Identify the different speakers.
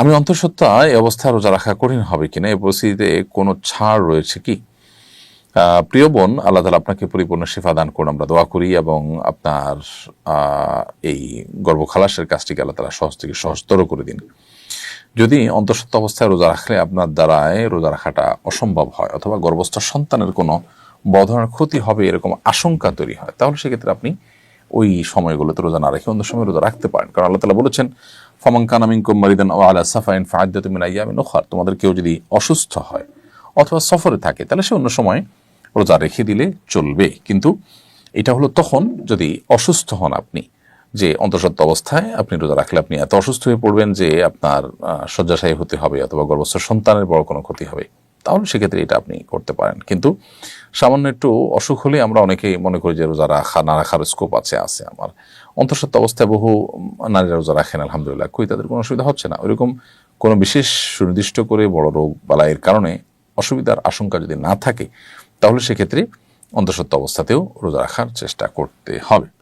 Speaker 1: আমি অন্তঃসত্ত্বা এই অবস্থায় রোজা রাখা কঠিন হবে কিনা? এই পরিস্থিতিতে কোনো ছাড় রয়েছে কি? প্রিয় বোন, আল্লাহ তালা আপনাকে পরিপূর্ণ শিফা দান করুন। আমরা দোয়া করি এবং আপনার এই এই গর্ভখালাসের কাজটিকে আল্লাহ তালা সহজ থেকে সহজতর করে দিন। যদি অন্তঃসত্ত্বা অবস্থায় রোজা রাখলে আপনার দ্বারায় রোজা রাখাটা অসম্ভব হয় অথবা গর্ভস্থ সন্তানের কোনো বড় ক্ষতি হবে এরকম আশঙ্কা তৈরি হয়, তাহলে সেক্ষেত্রে আপনি ওই সময়গুলোতে রোজা না রেখে অন্য সময় রোজা রাখতে পারেন। কারণ আল্লাহ তালা বলেছেন ফমাঙ্কান আমিন কুমারিদান ও আলা সাফাইন ফায়দাত মিন আইয়ামিন তোমাদের কেউ যদি অসুস্থ হয় অথবা সফরে থাকে, তাহলে সে অন্য সময় রোজা রেখে দিলে চলবে। কিন্তু এটা হলো তখন যদি অসুস্থ হন আপনি, যে অন্তঃসত্ত্ব অবস্থায় আপনি রোজা রাখলে আপনি এত অসুস্থ হয়ে পড়বেন যে আপনার শয্যাশায়ী হতে হবে অথবা গর্ভস্থ সন্তানের বড় কোনো ক্ষতি হবে। তাহলে সেক্ষেত্রে এটা আপনি করতে পারেন। কিন্তু সামান্য একটু অসুখ হলে আমরা অনেকেই মনে করি যে রোজা রাখা, না রাখার স্কোপ আছে আছে আমার। অন্তঃসত্ত্ব অবস্থায় বহু নারীরা রোজা রাখেন, আলহামদুলিল্লাহ। কই তাদের কোনো অসুবিধা হচ্ছে না। ওইরকম কোনো বিশেষ সুনির্দিষ্ট করে বড় রোগ বালাইয়ের কারণে অসুবিধার আশঙ্কা যদি না থাকে, তাহলে সেক্ষেত্রে অন্তঃসত্ত্ব অবস্থাতেও রোজা রাখার চেষ্টা করতে হবে।